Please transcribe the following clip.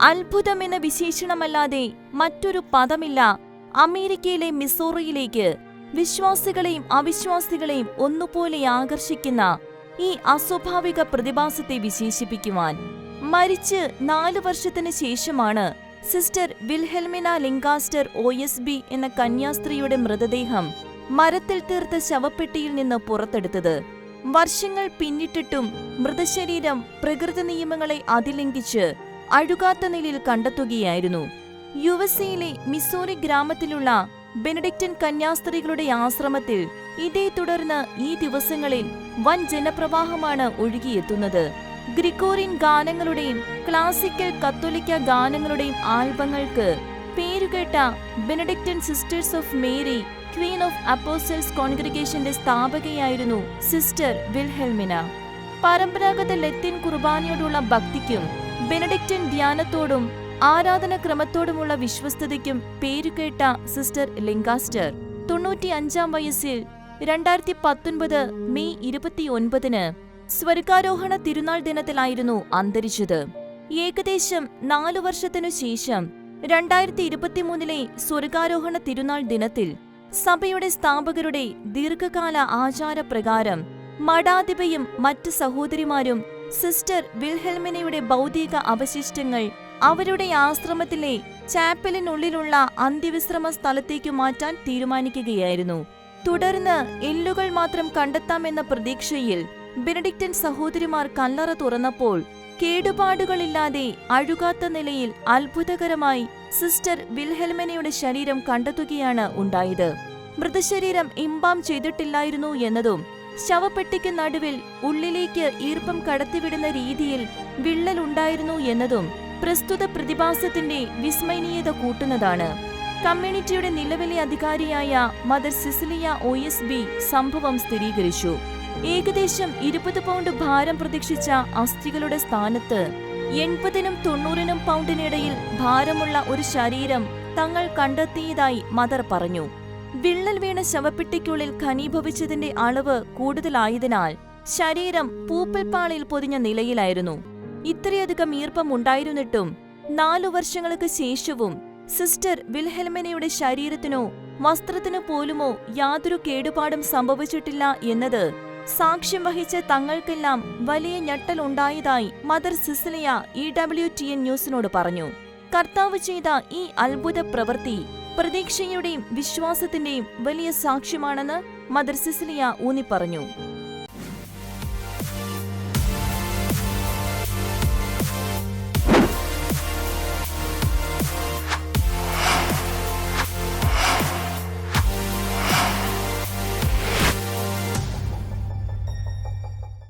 അത്ഭുതം എന്ന വിശേഷണമല്ലാതെ മറ്റൊരു പദമില്ല. അമേരിക്കയിലെ മിസോറിയിലേക്ക് വിശ്വാസികളെയും അവിശ്വാസികളെയും ഒന്നുപോലെ ആകർഷിക്കുന്ന ഈ അസ്വാഭാവിക പ്രതിഭാസത്തെ വിശേഷിപ്പിക്കുവാൻ മരിച്ച് നാലു വർഷത്തിന് ശേഷമാണ് sister Wilhelmina Lancaster O S B എന്ന കന്യാസ്ത്രീയുടെ മൃതദേഹം മരത്തിൽ തീർത്ത ശവപ്പെട്ടിയിൽ നിന്ന് പുറത്തെടുത്തത്. വർഷങ്ങൾ പിന്നിട്ടിട്ടും മൃതശരീരം പ്രകൃതി നിയമങ്ങളെ അതിലംഘിച്ച് അഴുകാത്ത നിലയിൽ കണ്ടെത്തുകയായിരുന്നു. യു എസ് എയിലെ മിസോറി ഗ്രാമത്തിലുള്ള ബെനഡിക്റ്റൻ കന്യാസ്ത്രീകളുടെ ആശ്രമത്തിൽ ഇതേ തുടർന്ന് ഈ ദിവസങ്ങളിൽ വൻ ജനപ്രവാഹമാണ് ഒഴുകിയെത്തുന്നത്. ഗ്രിഗോറിയൻ ഗാനങ്ങളുടെയും ക്ലാസിക്കൽ കത്തോലിക്ക ഗാനങ്ങളുടെയും ആൽബങ്ങൾക്ക് പേരുകേട്ട Benedictine sisters of Mary queen of apostles കോൺഗ്രിഗേഷന്റെ സ്ഥാപകയായിരുന്നു സിസ്റ്റർ വിൽഹെൽമിന. പരമ്പരാഗത ലത്തിൻ കുർബാനയോടുള്ള ഭക്തിക്കും ബെനഡിക്റ്റൻ ധ്യാനത്തോടും ആരാധനക്രമത്തോടുമുള്ള വിശ്വസ്തതയ്ക്കും പേരുകേട്ട സിസ്റ്റർ ലിങ്കാസ്റ്റർ തൊണ്ണൂറ്റി അഞ്ചാം വയസ്സിൽ രണ്ടായിരത്തി പത്തൊൻപത് മെയ് ഇരുപത്തിയൊൻപതിന് സ്വർഗാരോഹണ തിരുനാൾ ദിനത്തിലായിരുന്നു അന്തരിച്ചത്. ഏകദേശം നാലു വർഷത്തിനു ശേഷം രണ്ടായിരത്തി ഇരുപത്തിമൂന്നിലെ സ്വർഗാരോഹണ തിരുനാൾ ദിനത്തിൽ സഭയുടെ സ്ഥാപകരുടെ ദീർഘകാല ആചാരപ്രകാരം മഠാധിപയും മറ്റ് സഹോദരിമാരും സിസ്റ്റർ വിൽഹെൽമിനയുടെ ഭൗതിക അവശിഷ്ടങ്ങൾ അവരുടെ ആശ്രമത്തിലെ ചാപ്പലിനുള്ളിലുള്ള അന്ത്യവിശ്രമ സ്ഥലത്തേക്ക് മാറ്റാൻ തീരുമാനിക്കുകയായിരുന്നു. തുടർന്ന് എല്ലുകൾ മാത്രം കണ്ടെത്താമെന്ന പ്രതീക്ഷയിൽ ബെനഡിക്റ്റൻ സഹോദരിമാർ കല്ലറ തുറന്നപ്പോൾ കേടുപാടുകളില്ലാതെ അഴുകാത്ത നിലയിൽ അത്ഭുതകരമായി സിസ്റ്റർ വിൽഹെൽമനയുടെ ശരീരം കണ്ടെത്തുകയാണ് ഉണ്ടായത്. മൃതശരീരം ഇമ്പാം ചെയ്തിട്ടില്ലായിരുന്നു എന്നതും ശവപ്പെട്ടിക്ക് നടുവിൽ ഉള്ളിലേക്ക് ഈർപ്പം കടത്തിവിടുന്ന രീതിയിൽ വിള്ളലുണ്ടായിരുന്നു എന്നതും പ്രസ്തുത പ്രതിഭാസത്തിന്റെ വിസ്മയനീയത കൂട്ടുന്നതാണ്. കമ്മ്യൂണിറ്റിയുടെ നിലവിലെ അധികാരിയായ mother Cecilia O S B സംഭവം സ്ഥിരീകരിച്ചു. ഏകദേശം ഇരുപത് പൗണ്ട് ഭാരം പ്രതീക്ഷിച്ച അസ്ഥികളുടെ സ്ഥാനത്ത് എൺപതിനും തൊണ്ണൂറിനും പൗണ്ടിനിടയിൽ ഭാരമുള്ള ഒരു ശരീരം തങ്ങൾ കണ്ടെത്തിയതായി മദർ പറഞ്ഞു. വിള്ളൽ വീണ ശവപ്പെട്ടിക്കുള്ളിൽ ഖനീഭവിച്ചതിന്റെ അളവ് കൂടുതലായതിനാൽ ശരീരം പൂപ്പൽപ്പാളിൽ പൊതിഞ്ഞ നിലയിലായിരുന്നു. ഇത്രയധികം ഈർപ്പം ഉണ്ടായിരുന്നിട്ടും നാലു വർഷങ്ങൾക്ക് ശേഷവും സിസ്റ്റർ വിൽഹെൽമനയുടെ ശരീരത്തിനോ വസ്ത്രത്തിനു പോലുമോ യാതൊരു കേടുപാടും സംഭവിച്ചിട്ടില്ല എന്നത് സാക്ഷ്യം വഹിച്ച തങ്ങൾക്കെല്ലാം വലിയ ഞെട്ടലുണ്ടായതായി mother Cecilia E W T N ന്യൂസിനോട് പറഞ്ഞു. കർത്താവ് ചെയ്ത ഈ അത്ഭുത പ്രവൃത്തി പ്രതീക്ഷയുടെയും വിശ്വാസത്തിന്റെയും വലിയ സാക്ഷ്യമാണെന്ന് മദർ സിസിലിയ ഊന്നിപ്പറഞ്ഞു.